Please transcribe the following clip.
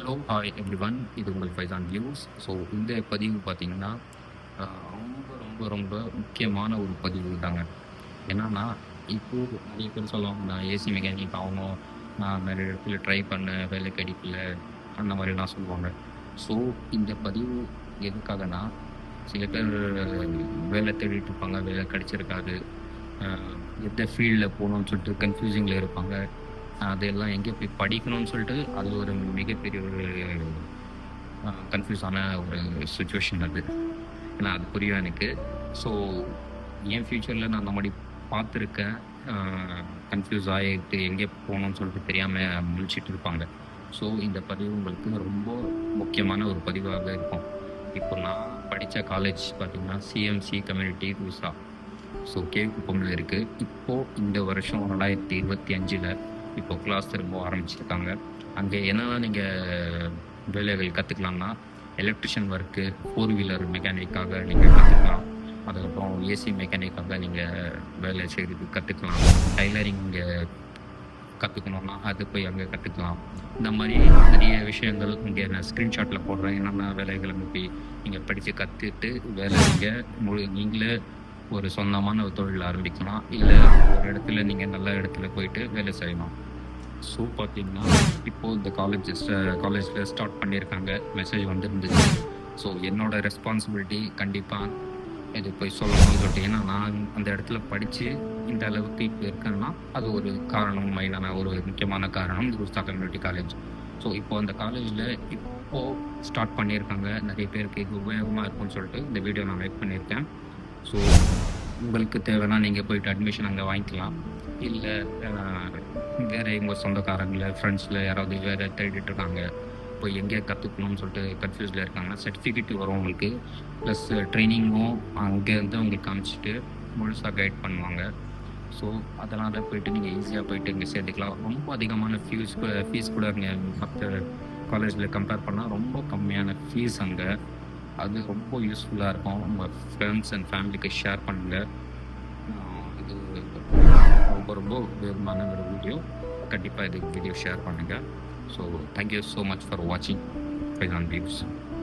Hello hi every one இது உங்கள் Faizan views so இந்த பதிவு பார்த்தீங்கன்னா ரொம்ப ரொம்ப ரொம்ப முக்கியமான ஒரு பதிவு தாங்க. என்னன்னா இப்போது நிறைய பேர் சொல்லுவாங்க நான் ஏசி மெக்கானிக் ஆகணும். நான் நிறைய இடத்துல ட்ரை பண்ணேன் வேலை கிடைக்கல அந்த மாதிரிலாம் சொல்லுவாங்க. ஸோ இந்த பதிவு எதுக்காகனா சில பேர் வேலை தேடிட்டு இருப்பாங்க வேலை கிடைச்சிருக்காது. எந்த ஃபீல்டில் போகணும்னு சொல்லிட்டு கன்ஃபியூசிங்கில் இருப்பாங்க. அதெல்லாம் எங்கே போய் படிக்கணும்னு சொல்லிட்டு அது ஒரு மிகப்பெரிய ஒரு கன்ஃபியூஸான ஒரு சுச்சுவேஷன் அது. ஏன்னா அது புரியும் எனக்கு. ஸோ என் ஃப்யூச்சரில் நான் அந்த மாதிரி பார்த்துருக்கேன். கன்ஃபியூஸ் ஆகிட்டு எங்கே போகணும்னு சொல்லிட்டு தெரியாமல் முழிச்சிட்டு இருப்பாங்க. ஸோ இந்த பதிவு உங்களுக்கு ரொம்ப முக்கியமான ஒரு பதிவாக இருக்கும். இப்போ நான் படித்த காலேஜ் பார்த்தீங்கன்னா சிஎம்சி கம்யூனிட்டி விசா ஸோ கேக்குப்பமில் இருக்குது இப்போது இந்த வருஷம் ரெண்டாயிரத்தி இருபத்தி அஞ்சில் இப்போ கிளாஸ் திரும்ப ஆரம்பிச்சிருக்காங்க. அங்கே என்னென்ன நீங்கள் வேலைகள் கற்றுக்கலாம்னா எலக்ட்ரிஷியன் ஒர்க்கு ஃபோர் வீலர் மெக்கானிக்காக நீங்கள் கற்றுக்கலாம் அதுக்கப்புறம் ஏசி மெக்கானிக்காக நீங்கள் வேலை செய்கிறது கற்றுக்கலாம் டைலரிங் கற்றுக்கணுன்னா அது போய் அங்கே கற்றுக்கலாம் இந்த மாதிரி நிறைய விஷயங்கள் இங்கே நான் ஸ்க்ரீன்ஷாட்டில் போடுறேன். என்னென்ன வேலைகளை போய் நீங்கள் படித்து கற்றுட்டு வேலை நீங்கள் முழு நீங்களே ஒரு சொந்தமான ஒரு தொழில் ஆரம்பிக்கலாம் இல்லை ஒரு இடத்துல நீங்கள் நல்ல இடத்துல போயிட்டு வேலை செய்யலாம் ஸோ பார்த்தீங்கன்னா இப்போது இந்த காலேஜ் காலேஜில் ஸ்டார்ட் பண்ணியிருக்காங்க மெசேஜ் வந்துருந்துச்சு. ஸோ என்னோட ரெஸ்பான்சிபிலிட்டி கண்டிப்பாக இது போய் சொல்லணும்னு சொல்லிட்டு ஏன்னா நான் அந்த இடத்துல படித்து இந்த அளவுக்கு இப்போ இருக்கேன்னா அது ஒரு காரணம் மைனான ஒரு முக்கியமான காரணம். குருஸ்தா கம்யூனிட்டி காலேஜ் ஸோ இப்போ அந்த காலேஜில் இப்போது ஸ்டார்ட் பண்ணியிருக்காங்க நிறைய பேருக்கு இது உபயோகமாக இருக்கும்னு சொல்லிட்டு இந்த வீடியோ நான் மேக் பண்ணியிருக்கேன். ஸோ உங்களுக்கு தேவைன்னா நீங்கள் போயிட்டு அட்மிஷன் அங்கே வாங்கிக்கலாம். இல்லை வேறு எங்கள் சொந்தக்காரங்கள ஃப்ரெண்ட்ஸில் யாராவது வேறு தேடிட்டு இருக்காங்க போய் எங்கே கற்றுக்கணும்னு சொல்லிட்டு கன்ஃபியூஸில் இருக்காங்க சர்டிஃபிகேட் வரும் உங்களுக்கு. ப்ளஸ் ட்ரைனிங்கும் அங்கேருந்து உங்களுக்கு காமிச்சிட்டு முழுசாக கைட் பண்ணுவாங்க. ஸோ அதனால் போயிட்டு நீங்கள் ஈஸியாக போயிட்டு இங்கே சேர்த்துக்கலாம் ரொம்ப அதிகமான ஃபீஸ் ஃபீஸ் கூட இங்கே மற்ற காலேஜில் கம்பேர் பண்ணால் ரொம்ப கம்மியான ஃபீஸ் அங்கே. அது ரொம்ப யூஸ்ஃபுல்லாக இருக்கும். உங்கள் ஃப்ரெண்ட்ஸ் அண்ட் ஃபேமிலிக்கு ஷேர் பண்ணுங்கள் இது ரொம்ப ரொம்ப உபயோகமான ஒரு வீடியோ கண்டிப்பாக இது வீடியோ ஷேர் பண்ணுங்கள் so thank you so much for வாட்சிங் ஃபைவ் ஆன் வியூஸ்